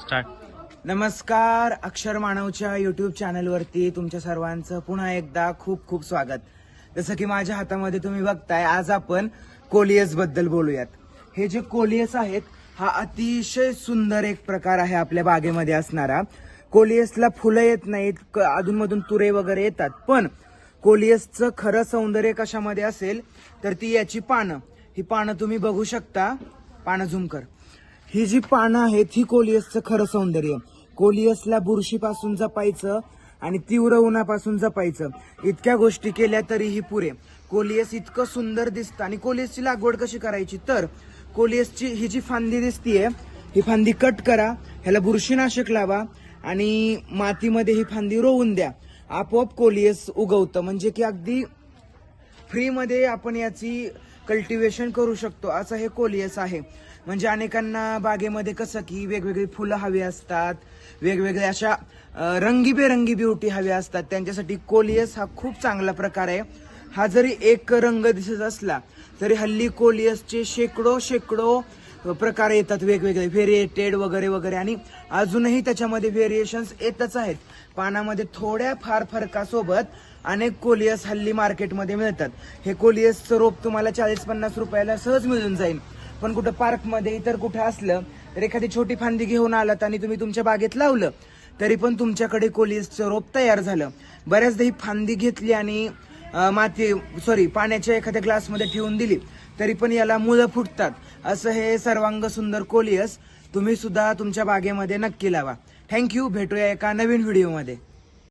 Start. नमस्कार अक्षर मानवच्या YouTube चॅनलवरती तुमच्या सर्वांचं पुन्हा एकदा खूप खूप स्वागत. जसं की माझ्या हातामध्ये तुम्ही बघताय आज आपण कोलियसबद्दल बोलूयात. हे जे कोलियस आहेत हा अतिशय सुंदर एक प्रकार आहे आपल्या बागेमध्ये असणारा. कोलियसला फुलं येत नाहीत क- अधूनमधून तुरे वगैरे येतात. पण कोलियसचं खरं सौंदर्य कशामध्ये असेल तर ती याची पानं. ही पानं तुम्ही बघू शकता. पानं झुमकर ही जी पानं आहेत ही कोलियसचं खरं सौंदर्य. कोलियसला बुरशीपासून जपायचं आणि तीव्र उन्हापासून जपायचं. इतक्या गोष्टी केल्या तरीही पुरे. कोलियस इतकं सुंदर दिसतं आणि कोलियसची लागवड कशी करायची? तर कोलियसची ही जी फांदी दिसतीये ही फांदी कट करा ह्याला बुरशीनाशक लावा आणि मातीमध्ये ही फांदी रोवून द्या. आपोआप कोलियस उगवतं. म्हणजे की अगदी फ्रीमध्ये आपण याची कल्टिवेशन करू शकतो. असं हे कोलियस आहे. म्हणजे अनेकांना बागेमध्ये कसं की वेगवेगळी फुलं हवी असतात वेगवेगळ्या अशा रंगीबेरंगी ब्युटी हव्या असतात. त्यांच्यासाठी कोलियस हा खूप चांगला प्रकार आहे. हा जरी एक रंग दिसत असला तरी हल्ली कोलियसचे शेकडो शेकडो प्रकार येतात वेगवेगळे व्हेरिएटेड वगैरे वगैरे. आणि अजूनही त्याच्यामध्ये व्हेरिएशन्स येतच आहेत. पानामध्ये थोड्या फार फरकासोबत अनेक कोलियस हल्ली मार्केटमध्ये मिळतात. हे कोलियसचं रोप तुम्हाला चाळीस पन्नास रुपयाला सहज मिळून जाईल. पण कुठं पार्कमध्ये इतर कुठं असलं तर एखादी छोटी फांदी घेऊन आलात आणि तुम्ही तुमच्या बागेत लावलं तरी पण तुमच्याकडे कोलियसचं रोप तयार झालं. बऱ्याचदा ही फांदी घेतली आणि माती सॉरी पाण्याच्या एखाद्या ग्लासमध्ये ठेवून दिली तरी पण याला मुळं फुटतात. असं हे सर्वांग सुंदर कोलियस तुम्ही सुद्धा तुमच्या बागेमध्ये नक्की लावा. थँक्यू भेटूया एका नवीन व्हिडिओमध्ये